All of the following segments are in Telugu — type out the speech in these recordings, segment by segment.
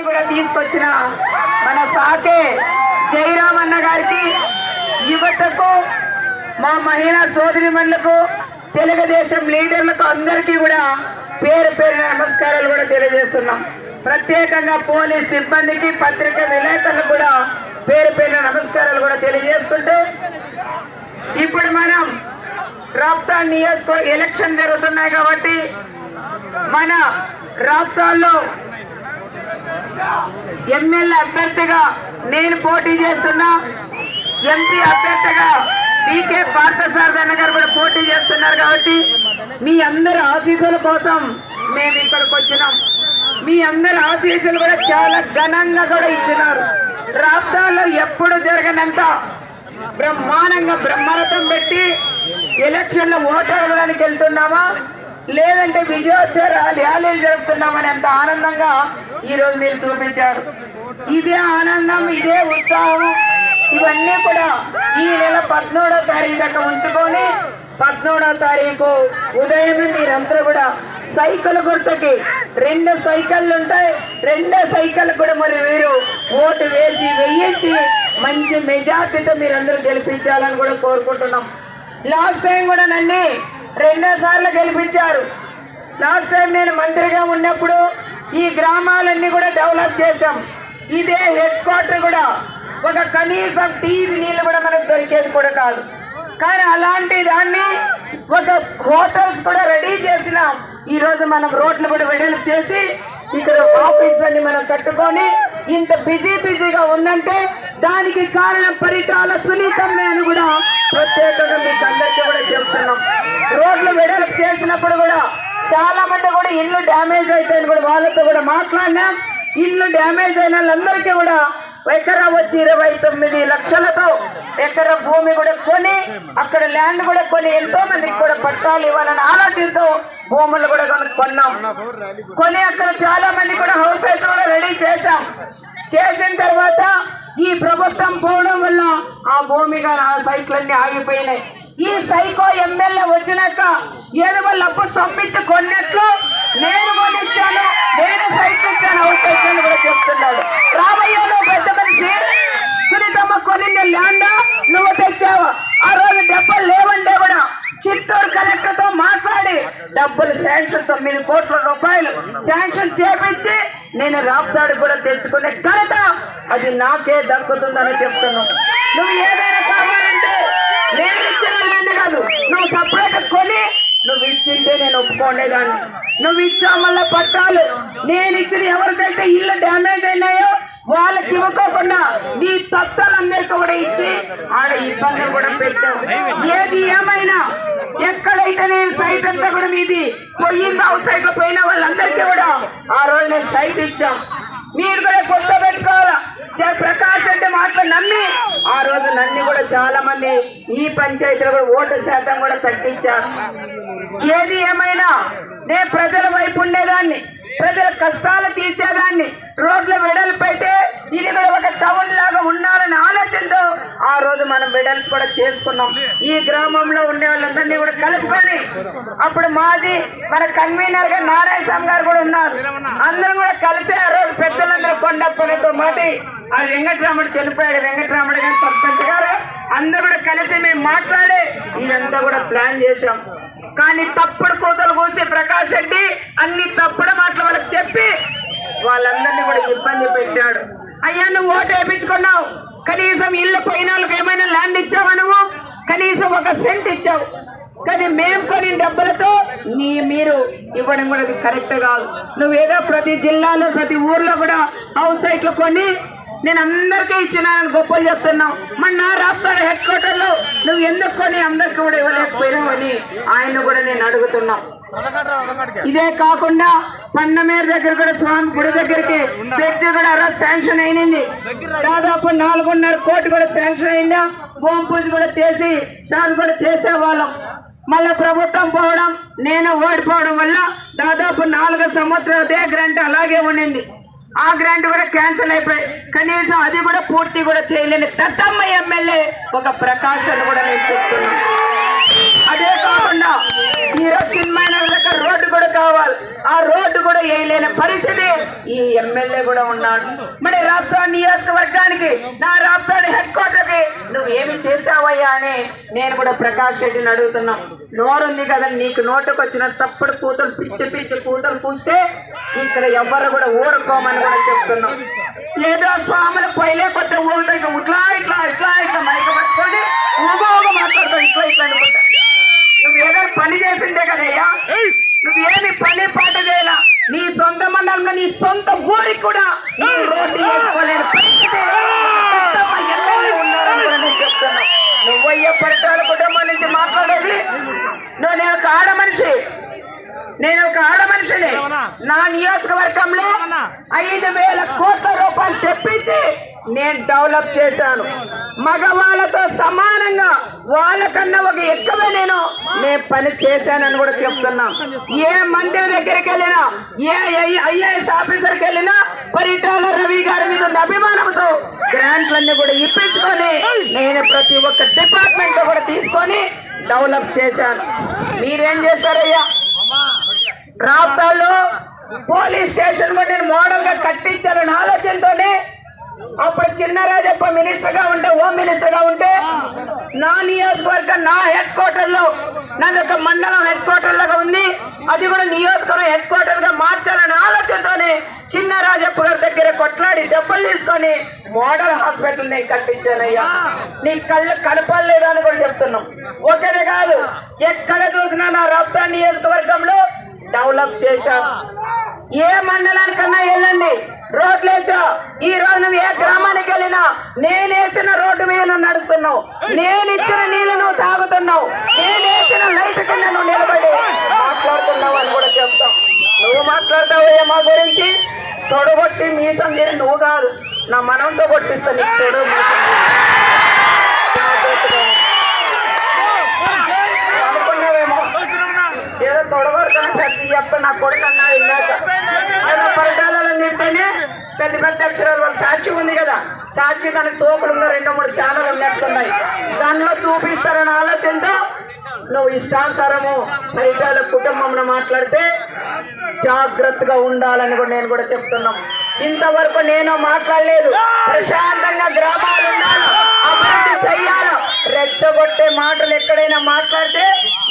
కూడా తీసుకొచ్చిన మన సాకే జయరామన్న గారికి యువతకు మా మహిళా సోదరిమణులకు తెలుగుదేశం లీడర్లకు అందరికీ కూడా పేరు పేరు నమస్కారాలు కూడా తెలియజేస్తున్నాం. ప్రత్యేకంగా పోలీస్ సిబ్బందికి పత్రిక విలేకరులకు కూడా పేరు పేరు నమస్కారాలు కూడా తెలియజేసుకుంటూ ఇప్పుడు మనం రాప్తా నియోజకవర్గ ఎలక్షన్ జరుగుతున్నాయి కాబట్టి మన రాష్ట్రాల్లో ఎమ్మెల్యే అభ్యర్థిగా నేను పోటీ చేస్తున్నా. ఎంపీ అభ్యర్థిగా పీకే పార్థసారథి గారు కూడా పోటీ చేస్తున్నారు కాబట్టి మీ అందరి ఆశీస్సుల కోసం మేము ఇక్కడికి వచ్చినాం. మీ అందరి ఆశీస్సులు కూడా చాలా ఘనంగా కూడా ఇచ్చినారు. రాష్ట్రాల్లో ఎప్పుడు జరగనంత బ్రహ్మాండంగా బ్రహ్మరథం పెట్టి ఎలక్షన్లో ఓటు అడగడానికి వెళ్తున్నామా? లేదంటే విజయోత్సవ ర్యాలీలు జరుపుతున్నామని ఎంత ఆనందంగా ఈరోజు మీరు చూపించారు. ఇదే ఆనందం ఇదే ఉత్సాహం. ఇవన్నీ కూడా ఈ నెల పద్మూడో తారీఖు దాకా ఉంచుకొని పద్మూడో తారీఖు ఉదయమే మీరందరూ కూడా సైకిల్ గుర్తుకి రెండు సైకిళ్ళు ఉంటాయి. రెండో సైకిల్ కూడా మరి మీరు ఓటు వేసి వెయ్యించి మంచి మెజార్టీతో మీరందరూ గెలిపించాలని కూడా కోరుకుంటున్నాం. లాస్ట్ టైం కూడా నన్ను రెండో సార్లు గెలిపించారు. లాస్ట్ టైం నేను మంత్రిగా ఉన్నప్పుడు ఈ గ్రామాలన్నీ కూడా డెవలప్ చేశాం. ఇదే హెడ్ క్వార్టర్ కూడా ఒక కనీసం టీవీ నీళ్ళు కూడా మనకు దొరికేది కూడా కాదు. కానీ అలాంటి దాన్ని ఒక హోటల్స్ కూడా రెడీ చేసినాం. ఈరోజు మనం రోడ్లు కూడా వెడల్పు చేసి ఇక్కడ ఆఫీస్ అన్ని మనం కట్టుకొని ఇంత బిజీ బిజీగా ఉందంటే దానికి కారణం పరిటాల సునీతమ్మే అని కూడా ప్రత్యేకంగా మీకు అందరికీ కూడా చెప్తున్నాం. రోడ్లు వెడల్పు చేసినప్పుడు కూడా చాలా మంది కూడా ఇల్లు డ్యామేజ్ అయితే కూడా వాళ్ళతో కూడా మాట్లాడినాం. ఇల్లు డ్యామేజ్ అయిన వాళ్ళందరికీ కూడా ఎకరా వచ్చి ఇరవై తొమ్మిది లక్షలతో ఎకర భూమి కూడా కొని అక్కడ ల్యాండ్ కూడా కొని ఎంతో మందికి కూడా పట్టాలు ఇవ్వాలని ఆలోచనతో భూములు కూడా కొన్నాం. కొని అక్కడ చాలా మంది కూడా హౌస్ హైట్ కూడా రెడీ చేశాం. చేసిన తర్వాత ఈ ప్రభుత్వం పోవడం వల్ల ఆ భూమి కానీ ఆ సైట్లన్నీ ఆగిపోయినాయి. ఈ సైకో ఎమ్మెల్యే వచ్చినాక ఏదో వాళ్ళు అప్పు సొమ్మిచ్చి కొన్నట్లు నేను కొనిచ్చాను నేను సైట్ లేవు ఆ రోజు డబ్బులు లేవంటే కూడా చిత్తూరు కలెక్టర్తో మాట్లాడి డబ్బులు శాంక్షన్ తొమ్మిది కోట్ల రూపాయలు శాంక్షన్ చేపించి నేను రాప్తాడు కూడా తెచ్చుకునే ఘనత అది నాకే దక్కుతుందని చెప్తున్నాను నువ్వు ఏదైనా కావాలంటే నేను ఇచ్చిన కాదు నువ్వు సపరేట్ కొని నువ్వు ఇచ్చింటే నేను ఒప్పుకోండేదాన్ని. నువ్వు ఇచ్చా మళ్ళీ పట్టాలు నేను ఇచ్చిన ఎవరికైతే ఇల్లు డ్యామేజ్ అయినాయో వాళ్ళకి ఇవ్వకోకుండా నీ తత్వాలందరికీ కూడా ఇచ్చి ఆడ ఇబ్బందులు కూడా పెట్టావు. ఏది ఏమైనా ఎక్కడైతే నేను సైట్ అంతా కూడా మీది పోయింది అవుట్ సైడ్లో పోయిన వాళ్ళందరికీ కూడా ఆ రోజు నేను సైట్ ఇచ్చాం. మీరు కూడా కొత్త పెట్టుకోవాలా? ప్రకాష్ అంటే మాత్రం నమ్మి ఆ రోజు నన్ను కూడా చాలా మంది ఈ పంచాయతీలో కూడా ఓటు శాతం కూడా తగ్గించారు. ఏది ఏమైనా నేను ప్రజల వైపు ఉండేదాన్ని. ప్రజల కష్టాలు తీర్చేదాన్ని రోడ్ల వెడల్పు అయితే ఇది కూడా ఒక టౌన్ లాగా ఉండాలని ఆలోచనతో ఆ రోజు మనం వెడల్పు కూడా చేసుకున్నాం. ఈ గ్రామంలో ఉండే వాళ్ళందరినీ కూడా కలుపుకొని అప్పుడు మాది మన కన్వీనర్గా నారాయణ స్వామి గారు కూడా ఉన్నారు. అందరం కూడా కలిసి ఆ రోజు పెద్దలందరూ కొండప్పనితో మాటి ఆ వెంకటరాముడు చనిపోయాడు. వెంకటరాముడు గారు సర్పంచ్ గారు అందరూ కూడా కలిసి మేము మాట్లాడి ఇదంతా కూడా ప్లాన్ చేసాం కానీ తప్పుడు కోతలు కోసే ప్రకాష్ రెడ్డి అన్ని తప్పుడు మాటలు వాళ్ళకి చెప్పి వాళ్ళందరినీ కూడా ఇబ్బంది పెట్టాడు. అయ్యా నువ్వు ఓటు వేయించుకున్నావు. కనీసం ఇల్లు పోయిన వాళ్ళకి ఏమైనా ల్యాండ్ ఇచ్చావా నువ్వు? కనీసం ఒక సెంట్ ఇచ్చావు. కానీ మేము కొని డబ్బులతో నీ మీరు ఇవ్వడం కూడా కరెక్ట్ కాదు. నువ్వేదో ప్రతి జిల్లాలో ప్రతి ఊర్లో కూడా హౌస్ సైట్లు కొని నేను అందరికీ ఇచ్చినానని గొప్పలు చెప్తున్నావు. మన నా రాష్ట్రాల హెడ్ క్వార్టర్లో నువ్వు ఎందుకు కొని అందరికి కూడా ఇవ్వలేకపోయినావని ఆయన కూడా నేను అడుగుతున్నా ఇదే కాకుండా పండమేరు దగ్గర కూడా స్వామి గుడి దగ్గరికి పెట్టి కూడా అరవై శాంక్షన్ అయినది. దాదాపు నాలుగున్నర కోటి కూడా శాంక్షన్ అయిందా? భూమి పూజ కూడా చేసి స్టార్ట్ కూడా చేసేవాళ్ళం. మళ్ళా ప్రభుత్వం పోవడం నేను ఓడిపోవడం వల్ల దాదాపు నాలుగు సంవత్సరాలు అదే గ్రాంట్ అలాగే ఉండింది. ఆ గ్రాంట్ కూడా క్యాన్సిల్ అయిపోయి కనీసం అది కూడా పూర్తి కూడా చేయలేని దత్తమ్మ ఎమ్మెల్యే ఒక ప్రకాశం కూడా నేను చెప్తున్నాను అదే కాకుండా ఈరోజు సినిమా కావాలి. ఆ రోడ్డు కూడా వేయలేని పరిస్థితి. ఈ ఎమ్మెల్యే కూడా ఉన్నాడు. మరి రాప్తాడు నియోజకవర్గానికి నా రాప్తాడు హెడ్ క్వార్టర్కి నువ్వు నువ్వేమి చేసావయ్యా అని నేను కూడా ప్రకాష్ రెడ్డిని అడుగుతున్నాం. నోరుంది కదా నీకు నోటుకు వచ్చిన తప్పుడు కూతురు పిచ్చి పిచ్చి కూతురు పూస్తే ఇక్కడ ఎవ్వరు కూడా ఊరుకోమని కూడా చెప్తున్నాం. లేదా స్వాములు పైలే కొత్త ఊళ్ళో ఇట్లా ఇట్లా ఇట్లా ఇట్లా మైక పట్టుకోండి ఊగో ఊగ ఇట్లా ఇట్లా అనుకుంటా నువ్వు ఏదైనా పని చేసిందే కదయ్యా? నువ్వేమి పని పాట చేయాల? నీ సొంత మండలంలో నీ సొంత ఊరికి కూడా రోడ్డు వేసుకోలేని పరిస్థితి. పెద్దమ్మ ఎమ్మెల్యే నువ్వయ్య కుటుంబం నుంచి మాట్లాడేది. నువ్వు నేను ఒక ఆడ మనిషి నేను ఒక ఆడ మనిషిని నా నియోజకవర్గంలో ఐదు వేల కోట్ల రూపాయలు తెప్పించి నేను డెవలప్ చేశాను మగవాళ్ళతో సమానంగా వాళ్ళకన్నా ఒక ఎక్కువ నేను నేను పని చేశానని కూడా చెప్తున్నాం ఏ మంత్రి దగ్గరికి వెళ్ళినా ఏ ఐఏఎస్ ఆఫీసర్కి వెళ్ళినా పరిటాల రవి గారి మీద ఉన్న అభిమానంతో గ్రాంట్లన్నీ కూడా ఇప్పించుకొని నేను ప్రతి ఒక్క డిపార్ట్మెంట్ కూడా తీసుకొని డెవలప్ చేశాను మీరేం చేశారయ్యా రాష్ట్రాల్లో పోలీస్ స్టేషన్ కూడా నేను మోడల్గా కట్టించాలని ఆలోచనతోనే అప్పుడు చిన్నరాజప్ప మినిస్టర్గా ఉంటే హోమ్ మినిస్టర్గా ఉంటే నా నియోజకవర్గం నా హెడ్ క్వార్టర్లో నన్ను ఒక మండలం హెడ్ క్వార్టర్ లాగా ఉంది. అది కూడా నియోజకవర్గం హెడ్ క్వార్టర్గా మార్చాలనే ఆలోచనతోనే చిన్న రాజప్ప గారి దగ్గర కొట్లాడి దెబ్బలు తీసుకొని మోడల్ హాస్పిటల్ నేను కట్టించానయ్యా. నీ కళ్ళు కడపలేదని అని కూడా చెప్తున్నాం. ఒకటే కాదు ఎక్కడ చూసినా నా రప్తా నియోజకవర్గంలో డెవలప్ చేశాం. ఏ మండలానికన్నా వెళ్ళండి. రోడ్లు వేసా ఈ రోజు నువ్వు ఏ గ్రామానికి వెళ్ళినా నేను వేసిన రోడ్డు మీద నువ్వు నడుస్తున్నావు. నేను ఇచ్చిన నీళ్ళు నువ్వు తాగుతున్నావు. నేను వేసిన లైట్ కింద నువ్వు నిలబడి మాట్లాడుతున్నావు అని కూడా చెప్తాం. నువ్వు మాట్లాడతావయ్యా మా గురించి? తొడగొట్టి మీసం తీరి నువ్వు కాదు. నా మనంతో కొట్టిస్తాను తొడగొట్టి తొడు మీసం జాగ్రత్తగా ఉండు. అనుకున్నావేమో ఏదో తొడగొడతాను పెద్ద అప్ప నా కొడుకు అన్నాడు ఇందాక ఏదో పరిటాలలో నింటేనే పెద్ద పెద్ద అక్షరాలు వాళ్ళ సాక్షి ఉంది కదా సాక్షి దానికి తోపులు ఉన్న రెండు మూడు ఛానల్ ఉన్నట్టున్నాయి దానిలో చూపిస్తారని ఆలోచనతో నువ్వు ఇష్టానుసారము పరిటాల కుటుంబంలో మాట్లాడితే జాగ్రత్తగా ఉండాలని కూడా నేను కూడా చెప్తున్నాం ఇంతవరకు నేను మాట్లాడలేదు ప్రశాంతంగా గ్రామాలు ఉండాలి అభివృద్ధి చెయ్యాలి రెచ్చగొట్టే మాటలు ఎక్కడైనా మాట్లాడితే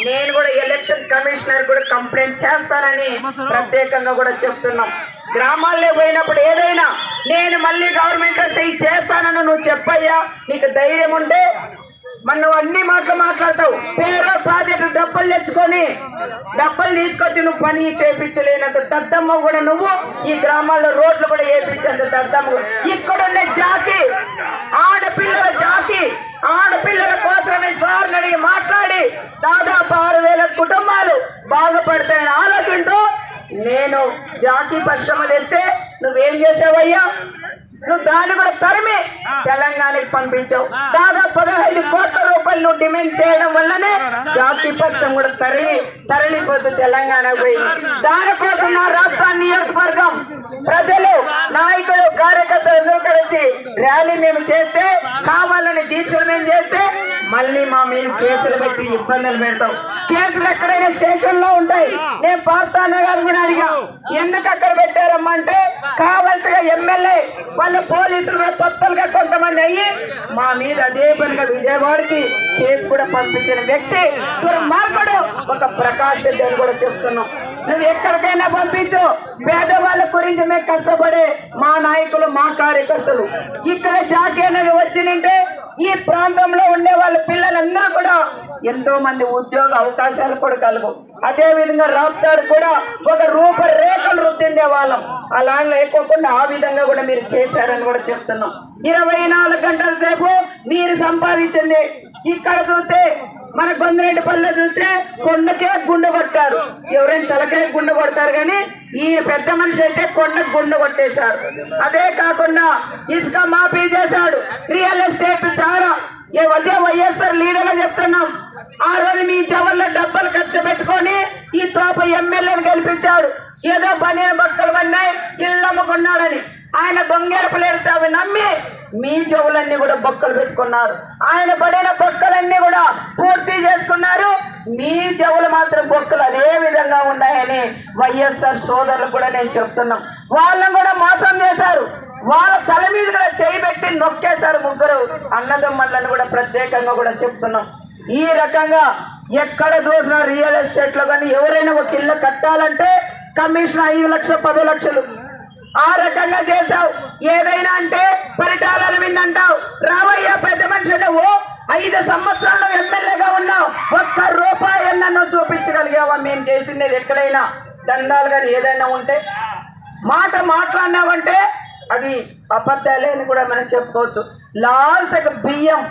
నేను కూడా ఎలక్షన్ కమిషనర్ కూడా కంప్లైంట్ చేస్తానని ప్రత్యేకంగా కూడా చెప్తున్నాం. గ్రామాల్లో పోయినప్పుడు ఏదైనా నేను మళ్ళీ గవర్నమెంట్ వస్తే ఇది చేస్తానని నువ్వు చెప్పయ్యా. నీకు ధైర్యం ఉంటే మన నువ్వు అన్ని మాటలు మాట్లాడతావు. పేరు ప్రాజెక్టు డబ్బులు తెచ్చుకొని డబ్బులు తీసుకొచ్చి నువ్వు పని చేపించలేనంత దద్దమ్మ కూడా నువ్వు ఈ గ్రామాల్లో రోడ్లు కూడా వేపించేంత దద్దమ్మ కూడా. ఇక్కడున్న జాతి ఆడపిల్లల జాతి ఆడపిల్లల కోసమే సార్ అడిగి మాట్లాడి దాదాపు ఆరు వేల కుటుంబాలు బాగుపడతాయని ఆలోచింటూ నేను జాతి పరిశ్రమలు వేస్తే నువ్వేం చేసావయ్యా? నువ్వు దాన్ని కూడా తరిమి తెలంగాణకి పంపించావు. దాదాపు పదహైదు కోట్ల నువ్వు డిమాండ్ చేయడం వల్లనే జాతి పక్షం కూడా తరిమి తరలిపోతూ తెలంగాణ పోయింది. దానికోసం నా రాష్ట్ర నియోజకవర్గం ప్రజలు నాయకులు కార్యకర్తలు కలిసి ర్యాలీ మేము చేస్తే కావాలని దీక్షలు మేము చేస్తే మళ్ళీ మా మీద కేసులు పెట్టి ఇబ్బందులు పెడతాం. కేసులు ఎక్కడైనా స్టేషన్లో ఉంటాయి. నేను పార్థాన గారు కూడా అడిగా ఎందుకు అక్కడ పెట్టారమ్మా? అంటే కావలసిగా ఎమ్మెల్యే వాళ్ళ పోలీసులు కూడా కొత్తలుగా కొంతమంది అయ్యి మా మీద అదే పనిగా విజయవాడకి కేసు కూడా పంపించిన వ్యక్తి దుర్మార్గుడు ఒక ప్రకాష్ అని కూడా చెప్తున్నాం. నువ్వు ఎక్కడికైనా పంపించు. పేదవాళ్ళ గురించి మేము కష్టపడే మా నాయకులు మా కార్యకర్తలు. ఇక్కడ జాతీయ అనేది ఈ ప్రాంతంలో ఉండే వాళ్ళ పిల్లలందరూ కూడా ఎంతో మంది ఉద్యోగ అవకాశాలు కూడా కలుగు అదే విధంగా రాప్తాడు కూడా ఒక రూపరేఖలు రుద్దిండే వాళ్ళం. అలా లేకోకుండా ఆ విధంగా కూడా మీరు చేశారని కూడా చెప్తున్నాం. ఇరవై నాలుగు గంటల సేపు మీరు సంపాదించింది ఇక్కడ చూస్తే మన కొందరెడ్డి పల్లె చూస్తే కొండకే గుండె కొట్టారు. ఎవరైనా తలకాయ గుండె కొడతారు కానీ ఈ పెద్ద మనిషి అయితే కొండకు గుండె కొట్టేశారు. అదే కాకుండా ఇసుక మాఫీ చేశాడు. రియల్ ఎస్టేట్ చాలా ఏ అదే వైఎస్ఆర్ లీడర్గా చెప్తున్నాం. ఆ రోజు మీ జవర్లో డబ్బులు ఖర్చు పెట్టుకొని ఈ తోప ఎమ్మెల్యేని గెలిపించాడు. ఏదో పని భక్తులు పన్నాయి ఇల్లు అమ్ముకున్నాడని. ఆయన దొంగేరపలేరు అవి నమ్మి మీ చెవులన్నీ కూడా బొక్కలు పెట్టుకున్నారు. ఆయన పడిన బొక్కలన్నీ కూడా పూర్తి చేసుకున్నారు. మీ చెవులు మాత్రం బొక్కలు అదే విధంగా ఉన్నాయని వైఎస్ఆర్ సోదరులు కూడా నేను చెప్తున్నాం. వాళ్ళని కూడా మోసం చేశారు. వాళ్ళ తల మీద కూడా చేయి పెట్టి నొక్కేశారు ముగ్గురు అన్నదమ్మలను కూడా ప్రత్యేకంగా కూడా చెప్తున్నాం. ఈ రకంగా ఎక్కడ చూసినా రియల్ ఎస్టేట్లో కానీ ఎవరైనా ఒక ఇల్లు కట్టాలంటే కమిషన్ ఐదు లక్షలు పది లక్షలు ఆ రకంగా చేశావు. ఏదైనా అంటే పరిటాలను విన్నంటావు. రావయ్యా పెద్ద మనిషి నువ్వు ఐదు సంవత్సరాలు ఎమ్మెల్యేగా ఉన్నావు. ఒక్క రూపాయి నన్ను చూపించగలిగావా? మేము చేసింది ఎక్కడైనా? దండాలు కానీ ఏదైనా ఉంటే? మాట మాట్లాడినావంటే అది అబద్ధాలే అని కూడా మనం చెప్పుకోవచ్చు. లాస్ట్ బియ్యం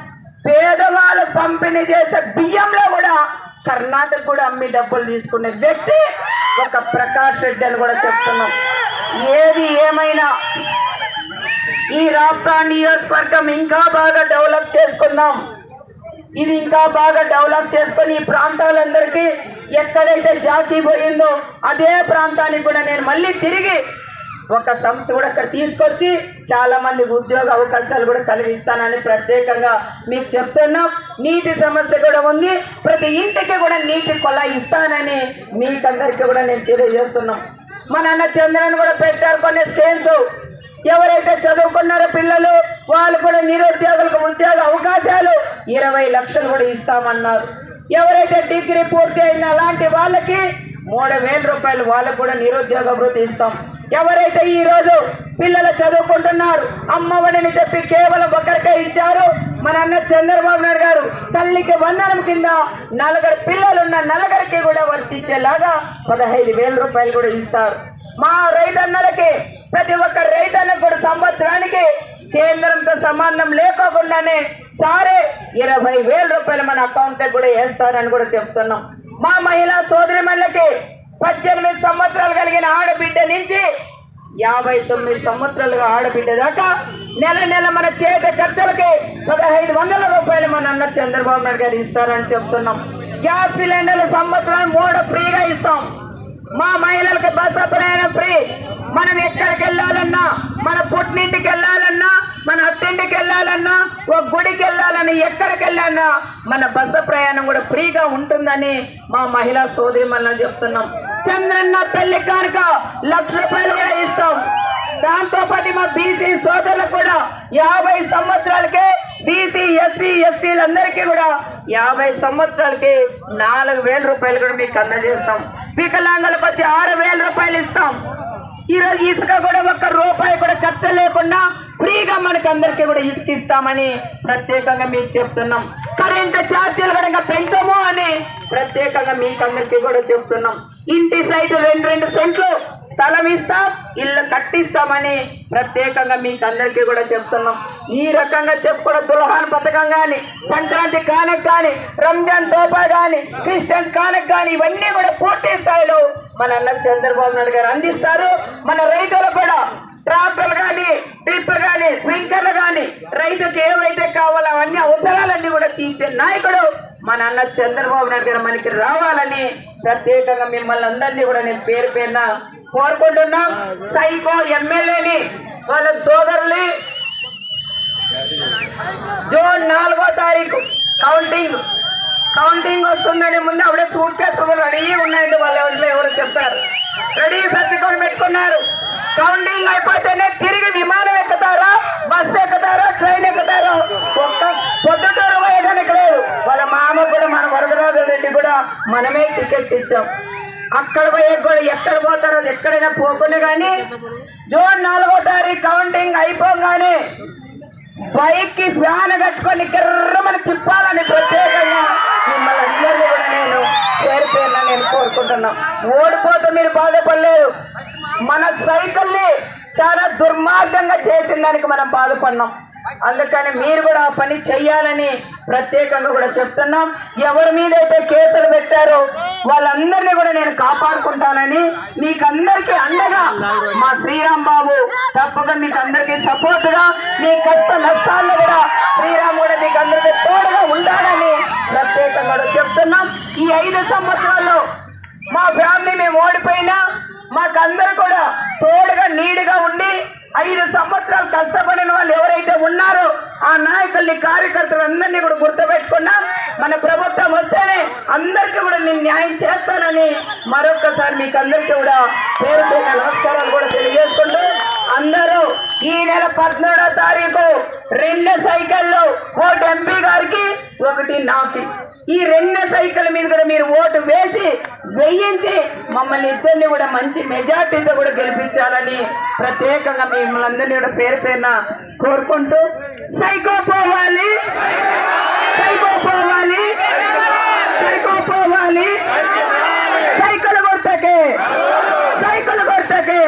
పేదవాళ్ళు పంపిణీ చేసే బియ్యంలో కూడా కర్ణాటక కూడా అమ్మి డబ్బులు తీసుకునే వ్యక్తి ఒక ప్రకాష్ రెడ్డి అని కూడా చెప్తున్నాం. ఏది ఏమైనా ఈ రాష్ట్ర నియోజకవర్గం ఇంకా బాగా డెవలప్ చేసుకున్నాం ఇది ఇంకా బాగా డెవలప్ చేసుకొని ఈ ప్రాంతాలందరికీ ఎక్కడైతే జాతి పోయిందో అదే ప్రాంతానికి కూడా నేను మళ్ళీ తిరిగి ఒక సంస్థ కూడా అక్కడ తీసుకొచ్చి చాలా మంది ఉద్యోగ అవకాశాలు కూడా కలిగిస్తానని ప్రత్యేకంగా మీకు చెప్తున్నాం. నీటి సమస్య కూడా ఉంది. ప్రతి ఇంటికి కూడా నీటి కొల ఇస్తానని మీకందరికీ కూడా నేను తెలియజేస్తున్నాం. మా నాన్న చంద్రన్ కూడా పెట్టారు కొన్ని స్కీమ్స్ ఎవరైతే చదువుకున్నారో పిల్లలు వాళ్ళు కూడా నిరుద్యోగులకు ఉద్యోగ అవకాశాలు ఇరవై లక్షలు కూడా ఇస్తామన్నారు. ఎవరైతే డిగ్రీ పూర్తి అయిన అలాంటి వాళ్ళకి మూడు వేల రూపాయలు వాళ్ళకు కూడా నిరుద్యోగ వృత్తి ఇస్తాం. ఎవరైతే ఈ రోజు పిల్లలు చదువుకుంటున్నారు అమ్మఒడిని చెప్పి కేవలం ఒకరికే ఇచ్చారు మన అన్న చంద్రబాబు నాయుడు గారు తల్లికి వందనం కింద నలుగురు పిల్లలున్న నలుగురికి కూడా వర్తించేలాగా పదహైదు వేల రూపాయలు కూడా ఇస్తారు. మా రైతన్నలకి ప్రతి ఒక్క రైతన్నకు కూడా సంవత్సరానికి కేంద్రంతో సంబంధం లేకోకుండానే సారే ఇరవై వేల రూపాయలు మన అకౌంట్ కూడా వేస్తారని కూడా చెప్తున్నాం. మా మహిళా సోదరిమణులకి పద్దెనిమిది సంవత్సరాలు కలిగిన ఆడబిడ్డ నుంచి యాభై తొమ్మిది సంవత్సరాలుగా ఆడబిడ్డ దాకా నెల నెల మన చేత ఖర్చులకి పదహైదు వందల రూపాయలు మన అన్న చంద్రబాబు నాయుడు గారు ఇస్తారని చెప్తున్నాం. గ్యాస్ సిలిండర్లు సంవత్సరం మూడు ఫ్రీగా ఇస్తాం. మా మహిళలకు బస్సు ప్రయాణం ఫ్రీ. మనం ఎక్కడికి వెళ్ళాలన్నా మన పుట్టింటికి వెళ్ళాలన్నా మన అత్తింటికి వెళ్ళాలన్నా ఒక గుడికి వెళ్ళాలని ఎక్కడికి వెళ్ళాలన్నా మన బస్సు ప్రయాణం కూడా ఫ్రీగా ఉంటుందని మా మహిళా సోదరి మనం చెప్తున్నాం. చంద్రన్న పెళ్ళి కానుక లక్ష రూపాయలు కూడా ఇస్తాం. దాంతో పాటు మా బీసీ సోదరులకు కూడా యాభై సంవత్సరాలకే బీసీ ఎస్సీ ఎస్టీలందరికీ కూడా యాభై సంవత్సరాలకి నాలుగు వేల రూపాయలు కూడా మీకు అందజేస్తాం. వికలాంగులకు వచ్చి ఆరు వేల రూపాయలు ఇస్తాం. ఈరోజు ఇసుక కూడా ఒక్క రూపాయి కూడా ఖర్చు లేకుండా ఫ్రీగా మనకి అందరికీ కూడా ఇసుక ఇస్తామని ప్రత్యేకంగా మీకు చెప్తున్నాం. కరెంట్ ఛార్జీలు కూడా పెంచము అని ప్రత్యేకంగా మీకు అందరికీ కూడా చెప్తున్నాం. ఇంటి సైజు రెండు రెండు సెంట్లు స్థలం ఇస్తాం ఇల్లు కట్టిస్తామని ప్రత్యేకంగా మీకు అందరికీ కూడా చెప్తున్నాం. ఈ రకంగా చెప్పుకున్న దుల్హాన్ పథకం కానీ సంక్రాంతి కానుక కానీ రంజాన్ తోపా కానీ క్రిస్టియన్స్ కానుక కానీ ఇవన్నీ కూడా పూర్తి స్థాయిలో మన అన్న చంద్రబాబు నాయుడు గారు అందిస్తారు. మన రైతులు కూడా ట్రాక్టర్లు కానీ డ్రిప్ కానీ స్ప్రింక్లర్లు కానీ రైతుకి ఏవైతే కావాలో అవన్నీ అవసరాలన్నీ కూడా తీర్చే నాయకుడు మా నాన్న చంద్రబాబు నాయుడు గారు మనకి రావాలని ప్రత్యేకంగా మిమ్మల్ని అందరినీ కూడా నేను పేరు పేరున కోరుకుంటున్నాం. సైకో ఎమ్మెల్యేని వాళ్ళ సోదరుని జూన్ నాలుగో తారీఖు కౌంటింగ్ కౌంటింగ్ వస్తుందని ముందు అప్పుడే సూట్ కేసులు రెడీ ఉన్నాయండి వాళ్ళు ఎవరిలో ఎవరు చెప్పారు రెడీ సర్దుకొని పెట్టుకున్నారు. కౌంటింగ్ అయిపోతేనే తిరిగి విమానం ఎక్కుతారా? బస్సు ఎక్కుతారా? ట్రైన్ ఎక్కుతారా? ఒక్క పొద్దుటూరు ఆమె కూడా మన వరదరాజు రెడ్డి కూడా మనమే టికెట్ ఇచ్చాం. అక్కడ పోయే కూడా ఎక్కడ పోతారో అది ఎక్కడైనా పోకుండా కానీ జూన్ నాలుగో తారీఖు కౌంటింగ్ అయిపోగానే బైక్కి ఫ్యాన్ కట్టుకొని గిర్రమని తిప్పాలని ప్రత్యేకంగా మిమ్మల్ని అందరినీ కూడా నేను పేరు పేరున నేను కోరుకుంటున్నా. ఓడిపోతే మీరు బాధపడలేదు. మన సైకిల్ని చాలా దుర్మార్గంగా చేసిన దానికి మనం బాధపడినాం. అందుకని మీరు కూడా ఆ పని చెయ్యాలని ప్రత్యేకంగా కూడా చెప్తున్నాం. ఎవరి మీద అయితే కేసులు పెట్టారో వాళ్ళందరినీ కూడా నేను కాపాడుకుంటానని మీకందరికీ అండగా మా శ్రీరామ్ బాబు తప్పగా మీకు అందరికీ సపోర్ట్గా మీ కష్ట నష్టాల్లో కూడా శ్రీరామ్ కూడా మీకు అందరికీ తోడుగా ఉండాలని ప్రత్యేకంగా చెప్తున్నాం. ఈ ఐదు సంవత్సరాల్లో మా ఫ్యామిలీ మేము ఓడిపోయినా మాకందరూ కూడా తోడుగా నీడుగా ఉండి ఐదు సంవత్సరాలు కష్టపడిన వాళ్ళు ఎవరైతే ఉన్నారో ఆ నాయకుల్ని కార్యకర్తలు అందరినీ కూడా గుర్తుపెట్టుకున్నాం. మన ప్రభుత్వం వస్తేనే అందరికీ కూడా నేను న్యాయం చేస్తానని మరొక్కసారి మీకు అందరికీ కూడా పేరు పేరు నమస్కారాలు కూడా తెలియజేసుకుంటూ అందరూ ఈ నెల పద్నాలుగో తారీఖు రెండు సైకిళ్ళు ఒకటి ఎంపీ గారికి ఒకటి నాకి. ఈ రెండు సైకిల్ మీద కూడా మీరు ఓటు వేసి వేయించి మమ్మల్ని ఇద్దరిని కూడా మంచి మెజార్టీతో కూడా గెలిపించాలని ప్రత్యేకంగా మిమ్మల్ని అందరినీ కూడా పేరు పేరున కోరుకుంటూ సైకో పోవాలి. సైకో పోవాలి. సైకో పోవాలి. సైకిల్ కొట్టకే. సైకిల్ కొట్టకే.